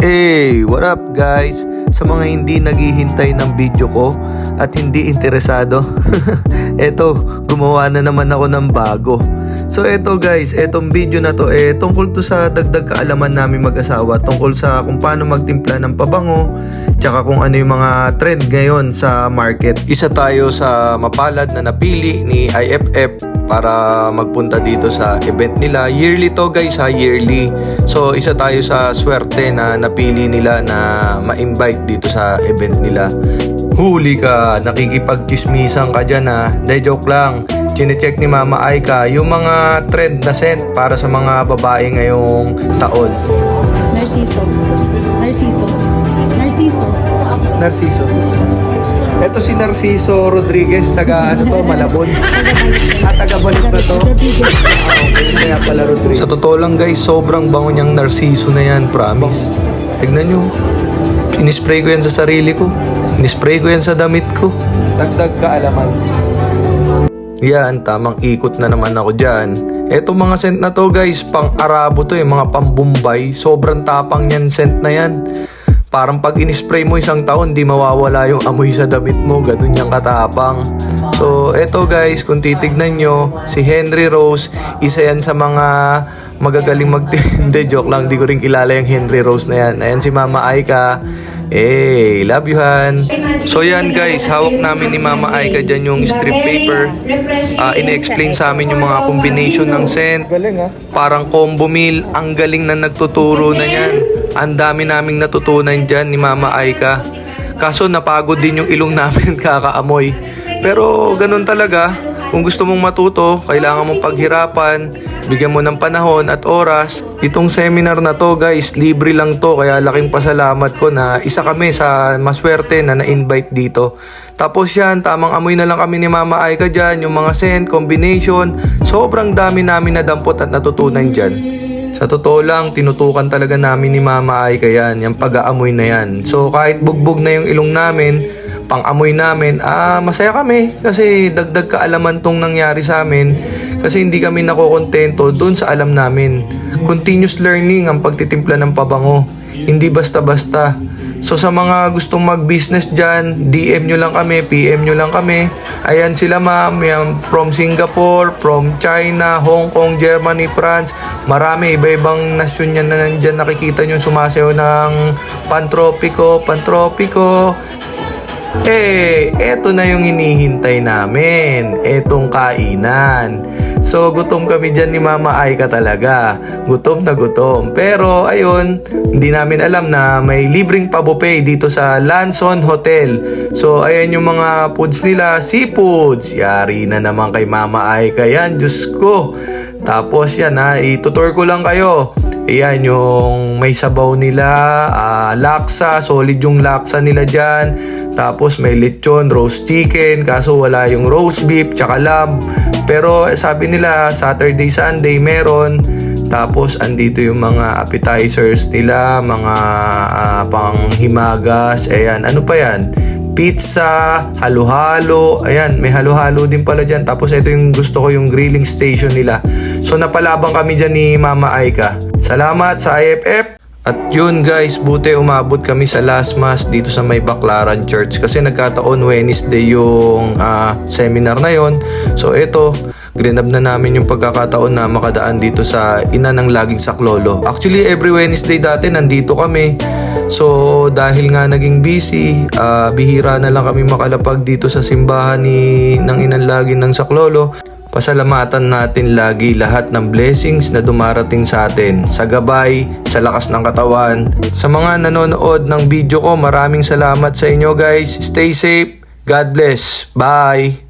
Hey, what up guys? Sa mga hindi naghihintay ng video ko at hindi interesado, eto, gumawa na naman ako ng bago. So eto guys, etong video na to eh tungkol to sa dagdag kaalaman namin mag-asawa tungkol sa kung paano magtimpla ng pabango, tsaka kung ano yung mga trend ngayon sa market. Isa tayo sa mapalad na napili ni IFF para magpunta dito sa event nila. Yearly to guys ha, yearly. So isa tayo sa swerte na napili nila na ma-invite dito sa event nila. Huli ka, nakikipagchismisan ka dyan ha. Hindi, joke lang. Chinecheck ni Mama Aika yung mga trend na scent para sa mga babae ngayong taon. Narciso. Narciso. Narciso. Narciso. Ito si Narciso Rodriguez, taga ano to, Malabon. At taga balik na to. Kaya pala Rodriguez. Sa totoo lang guys, sobrang bango niyang Narciso na yan, promise. Tignan nyo. Inispray ko yan sa sarili ko. Inispray ko yan sa damit ko. Dagdag kaalaman. Yan, tamang ikot na naman ako dyan. Eto mga scent na to guys, pang Arabo to eh, mga pang Bombay. Sobrang tapang yan scent na yan. Parang pag in-spray mo isang taon, di mawawala yung amoy sa damit mo. Ganun yung katapang. So, eto guys, kung titignan nyo, si Henry Rose, isa yan sa mga magagaling mag... Hindi, joke lang. Di ko rin kilala yung Henry Rose na yan. Ayan si Mama Aika. Hey, love you, Han. So yan guys, hawak namin ni Mama Aika dyan yung strip paper. Ah, ine-explain sa amin yung mga combination ng scent. Ha. Parang combo meal. Ang galing na nagtuturo na yan. Ang dami naming natutunan dyan ni Mama Aika. Kaso napagod din yung ilong namin kakaamoy. Pero ganun talaga. Kung gusto mong matuto, kailangan mong paghirapan, bigyan mo ng panahon at oras. Itong seminar na to guys, libre lang to kaya laking pasalamat ko na isa kami sa maswerte na na-invite dito. Tapos yan, tamang amoy na lang kami ni Mama Aika dyan, yung mga scent, combination. Sobrang dami namin nadampot at natutunan dyan. Sa totoo lang, tinutukan talaga namin ni Mama Aika yan, yung pag-aamoy na yan. So kahit bugbog na yung ilong namin, pang-amoy namin, ah, masaya kami kasi dagdag kaalaman tong nangyari sa amin kasi hindi kami nakokontento doon sa alam namin. Continuous learning ang pagtitimpla ng pabango. Hindi basta-basta. So sa mga gustong mag-business dyan, DM nyo lang kami, PM nyo lang kami. Ayan sila ma'am, yan, from Singapore, from China, Hong Kong, Germany, France. Marami, iba-ibang nasyon yan na nandyan. Nakikita nyo sumasayaw ng pantropiko, pantropiko. Eh, eto na yung hinihintay namin. Etong kainan. So, gutom kami dyan ni Mama Aika talaga. Gutom na gutom. Pero, ayun, hindi namin alam na may libreng pabuffet dito sa Lanson Hotel. So, ayan yung mga foods nila. Seafoods. Yari na naman kay Mama Aika yan. Diyos ko. Tapos yan ha, itutur ko lang kayo. Ayan yung may sabaw nila, ah, laksa, solid yung laksa nila dyan. Tapos may lechon, roast chicken, kaso wala yung roast beef, tsaka lamb. Pero sabi nila Saturday, Sunday meron. Tapos andito yung mga appetizers nila, mga ah, panghimagas, ayan, ano pa yan? Pizza, halo-halo, ayan, may halo-halo din pala dyan. Tapos ito yung gusto ko yung grilling station nila. So napalabang kami dyan ni Mama Aika. Salamat sa IFF. At yun guys, buti umabot kami sa last mass dito sa may Baclaran Church kasi nagkataon Wednesday yung ah, seminar na yon. So ito, grinab na namin yung pagkakataon na makadaan dito sa ina ng laging saklolo. Actually, every Wednesday dati nandito kami. So dahil nga naging busy, ah, bihira na lang kami makalapag dito sa simbahan ni ng inang laging ng saklolo. Pasalamatan natin lagi lahat ng blessings na dumarating sa atin, sa gabay, sa lakas ng katawan. Sa mga nanonood ng video ko, maraming salamat sa inyo guys. Stay safe. God bless. Bye.